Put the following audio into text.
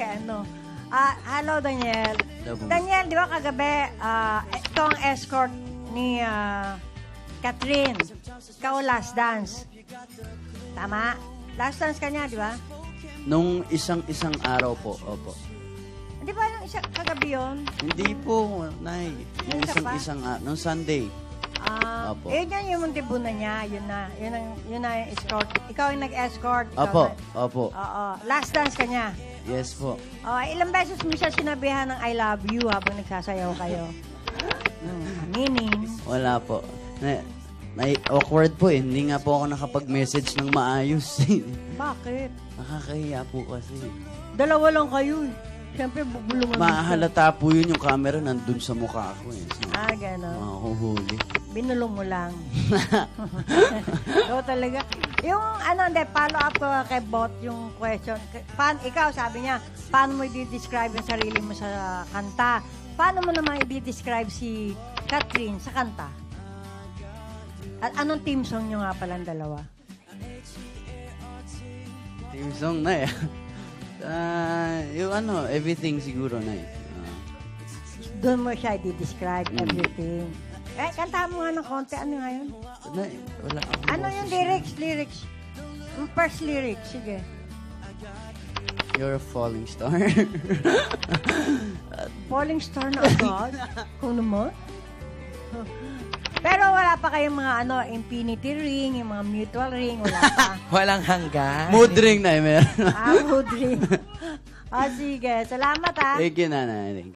kay ano. Ah, hello, Daniel. Hello. Daniel, di ba kagabi, ah, ito ang escort ni ah, Catherine. Ikaw last dance. Tama? Last dance ka niya, di ba? Nung isang-isang araw po, opo. Di ba yung isa, kagabi yun? Hindi po, Nay. Yung isa pa? isang-isang, ah, nung Sunday. Ah, Opo. yun yan yung na niya. Yun na. Yun ang, yun na yung escort. Ikaw yung nag-escort. Ikaw Opo, na- opo. Oo. Last dance ka niya. Yes po. Oh, ilang beses mo siya sinabihan ng I love you habang nagsasayaw kayo? Hmm, meaning, Wala po. Na, na, awkward po eh. Hindi nga po ako nakapag-message ng maayos. eh. bakit? Nakakahiya po kasi. Dalawa lang kayo eh. Siyempre, bubulungan mo. Mahalata po yun yung camera nandun sa mukha ko eh. So, Ah, gano'n. mahuhuli. Binulong mo lang. Ikaw talaga. Yung ano, hindi, follow up ko kay Bot yung question. K- Pan, ikaw, sabi niya, paano mo i-describe yung sarili mo sa kanta? Paano mo naman i-describe si Catherine sa kanta? At anong team song nyo nga palang dalawa? Team song na eh. Ah, yung ano, everything siguro na eh. Ah, Doon mo siya i-describe Mm. everything. Eh, kanta mo nga ng konti. Ano nga yun? na, wala akong Ano boses yung na. lyrics? Lyrics. Yung first lyrics. Sige. You're a falling star. Falling star na agad? Kung naman. Pero wala pa kayong mga ano, infinity ring, yung mga mutual ring, wala pa. Walang hanggan. Mood ring na eh, meron. ah, mood ring. Ah, sige. Salamat ah. Thank you, nanay. Thank you.